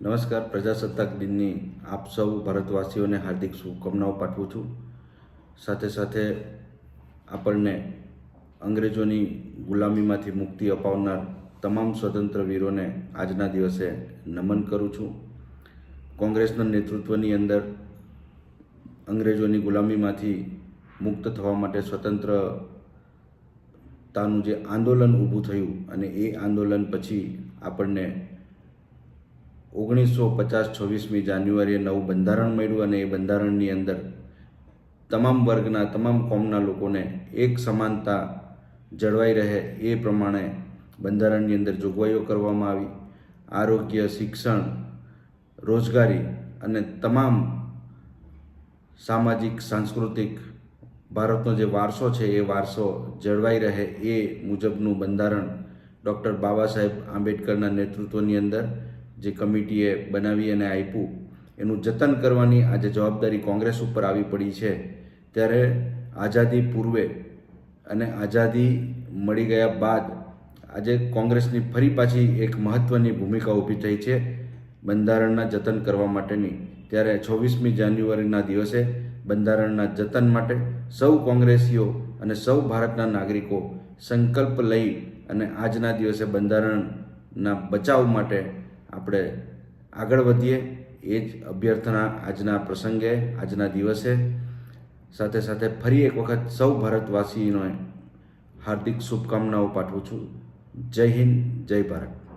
નમસ્કાર પ્રજાસત્તાક દિનની આપ સૌ ભારતવાસીઓને હાર્દિક શુભકામનાઓ પાઠવું છું. સાથે સાથે આપણને અંગ્રેજોની ગુલામીમાંથી મુક્તિ અપાવનાર તમામ સ્વતંત્ર વીરોને આજના દિવસે નમન કરું છું. કોંગ્રેસના નેતૃત્વની અંદર અંગ્રેજોની ગુલામીમાંથી મુક્ત થવા માટે સ્વતંત્રતાનું જે આંદોલન ઊભું થયું અને એ આંદોલન પછી આપણને ઓગણીસો પચાસ છવ્વીસમી જાન્યુઆરીએ નવું બંધારણ મળ્યું અને એ બંધારણની અંદર તમામ વર્ગના તમામ કોમના લોકોને એક સમાનતા જળવાઈ રહે એ પ્રમાણે બંધારણની અંદર જોગવાઈઓ કરવામાં આવી. આરોગ્ય, શિક્ષણ, રોજગારી અને તમામ સામાજિક, સાંસ્કૃતિક ભારતનો જે વારસો છે એ વારસો જળવાઈ રહે એ મુજબનું બંધારણ ડૉક્ટર બાબા સાહેબ આંબેડકરના નેતૃત્વની અંદર જે કમિટીએ બનાવી અને આપ્યું, એનું જતન કરવાની આજે જવાબદારી કોંગ્રેસ ઉપર આવી પડી છે. ત્યારે આઝાદી પૂર્વે અને આઝાદી મળી ગયા બાદ આજે કોંગ્રેસની ફરી પાછી એક મહત્ત્વની ભૂમિકા ઊભી થઈ છે બંધારણના જતન કરવા માટેની. ત્યારે છવ્વીસમી જાન્યુઆરીના દિવસે બંધારણના જતન માટે સૌ કોંગ્રેસીઓ અને સૌ ભારતના નાગરિકો સંકલ્પ લઈ અને આજના દિવસે બંધારણના બચાવ માટે આપણે આગળ વધીએ. એ જ અભ્યર્થના આજના પ્રસંગે, આજના દિવસે. સાથે સાથે ફરી એક વખત સૌ ભારતવાસીઓને હાર્દિક શુભકામનાઓ પાઠવું છું. જય હિન્દ, જય ભારત.